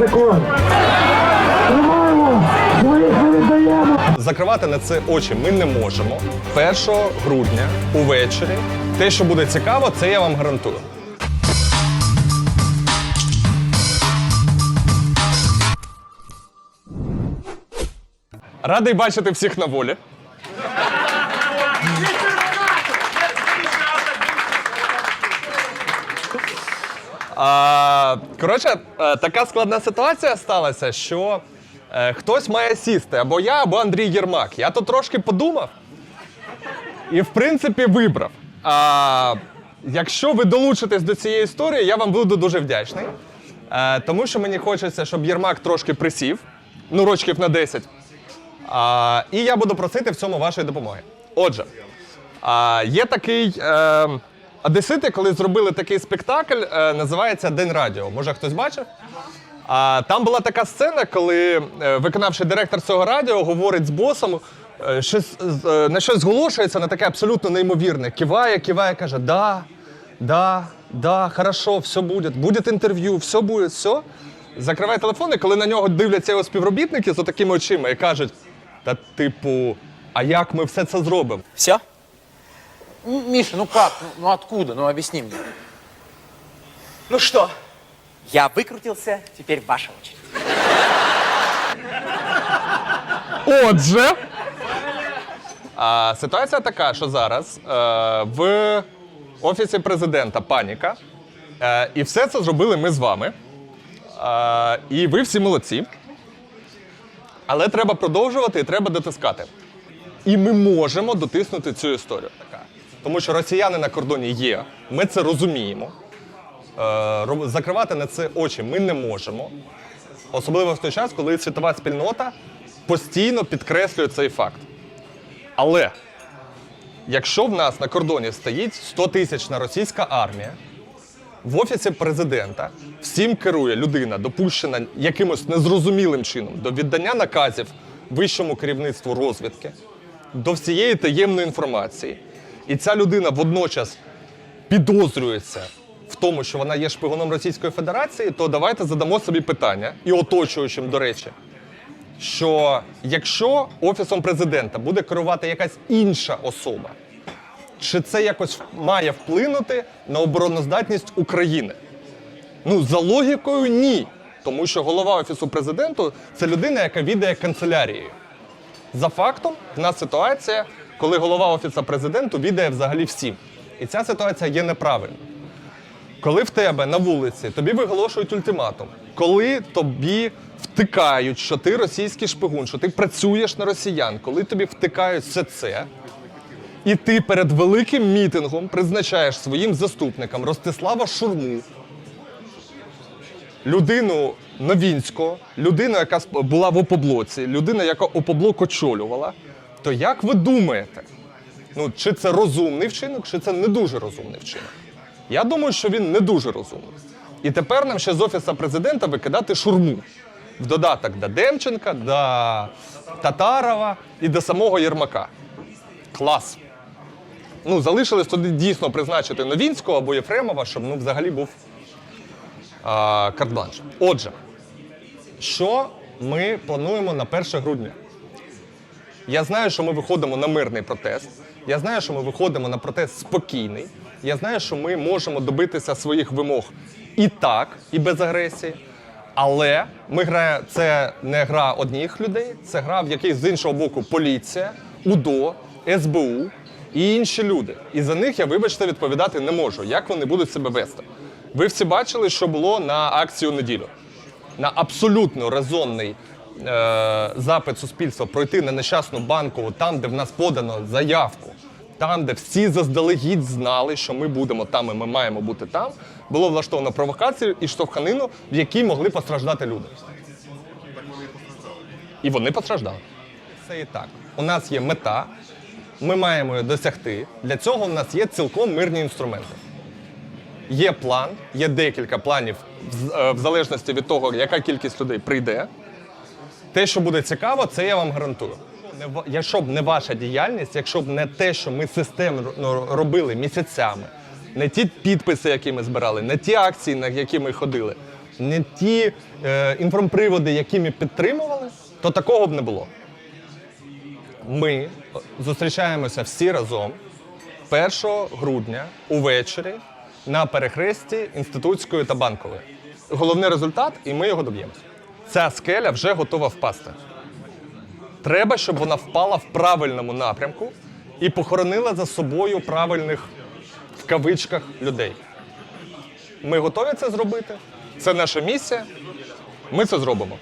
закон. Тримаємо, своїх не віддаємо. Закривати на це очі ми не можемо. 1 грудня увечері. Те, що буде цікаво, це я вам гарантую. Радий бачити всіх на волі. А, коротше, е, така складна ситуація сталася, що е, хтось має сісти або я, або Андрій Єрмак. Я тут трошки подумав і, в принципі, вибрав. А, якщо ви долучитесь до цієї історії, я вам буду дуже вдячний. Е, тому що мені хочеться, щоб Єрмак трошки присів, ну, рочків на 10. А, і я буду просити в цьому вашої допомоги. Отже, а, є такий. Е, Одесити, коли зробили такий спектакль, е, називається День радіо. Може хтось бачив? А там була така сцена, коли е, виконавчий директор цього радіо говорить з босом, е, щось, на щось зголошується на таке абсолютно неймовірне. Киває, киває, каже: Да, да, да, хорошо, все буде, буде інтерв'ю, все буде, все. Закриває телефон, і коли на нього дивляться його співробітники з такими очима і кажуть: та типу, а як ми все це зробимо? Все? Миша, ну как? Ну, ну откуда? Ну объясни мне. Ну что, я выкрутился, теперь ваша очередь. Отже, а, ситуація така, що зараз е, в офісі президента паніка, е, і все це зробили ми з вами. Е, і ви всі молодці. Але треба продовжувати і треба дотискати. І ми можемо дотиснути цю історію. Тому що росіяни на кордоні є, ми це розуміємо. Е, закривати на це очі ми не можемо. Особливо в той час, коли світова спільнота постійно підкреслює цей факт. Але якщо в нас на кордоні стоїть 100 тисячна російська армія, в офісі президента всім керує людина, допущена якимось незрозумілим чином до віддання наказів вищому керівництву розвідки, до всієї таємної інформації. І ця людина водночас підозрюється в тому, що вона є шпигуном Російської Федерації, то давайте задамо собі питання і оточуючим, до речі, що якщо офісом президента буде керувати якась інша особа, чи це якось має вплинути на обороноздатність України? Ну, за логікою, ні. Тому що голова офісу президенту це людина, яка відає канцелярією. За фактом, в нас ситуація, коли голова офісу президенту відає взагалі всім. І ця ситуація є неправильною. Коли в тебе на вулиці тобі виголошують ультиматум, коли тобі втикають, що ти російський шпигун, що ти працюєш на росіян, коли тобі втикають все це, і ти перед великим мітингом призначаєш своїм заступникам Ростислава Шурму, людину Новінського, людину, яка була в опоблоці, людина, яка опоблок очолювала, то як ви думаєте, ну, чи це розумний вчинок, чи це не дуже розумний вчинок? Я думаю, що він не дуже розумний. І тепер нам ще з офіса президента викидати шурму. В додаток до Демченка, до Татарова і до самого Єрмака. Клас. Ну, залишилось туди дійсно призначити Новінського або Єфремова, щоб ну, взагалі був карт-бланш. Отже, що ми плануємо на 1 грудня? Я знаю, що ми виходимо на мирний протест. Я знаю, що ми виходимо на протест спокійний. Я знаю, що ми можемо добитися своїх вимог і так, і без агресії. Але ми грає, це не гра одних людей, це гра, в якій з іншого боку поліція, УДО, СБУ і інші люди. І за них я, вибачте, відповідати не можу, як вони будуть себе вести. Ви всі бачили, що було на акцію неділю на абсолютно резонний е, запит суспільства пройти на нещасну банку, там, де в нас подано заявку, там, де всі заздалегідь знали, що ми будемо там і ми маємо бути там, було влаштовано провокацію і штовханину, в якій могли постраждати люди. І вони постраждали. Це і так. У нас є мета, ми маємо її досягти. Для цього у нас є цілком мирні інструменти. Є план, є декілька планів е, в залежності від того, яка кількість людей прийде. Те, що буде цікаво, це я вам гарантую. Якщо б не ваша діяльність, якщо б не те, що ми системно робили місяцями, не ті підписи, які ми збирали, не ті акції, на які ми ходили, не ті е, інформприводи, які ми підтримували, то такого б не було. Ми зустрічаємося всі разом 1 грудня увечері на перехресті інститутської та банкової. Головний результат, і ми його доб'ємося. Ця скеля вже готова впасти. Треба, щоб вона впала в правильному напрямку і похоронила за собою правильних в кавичках людей. Ми готові це зробити. Це наша місія. Ми це зробимо.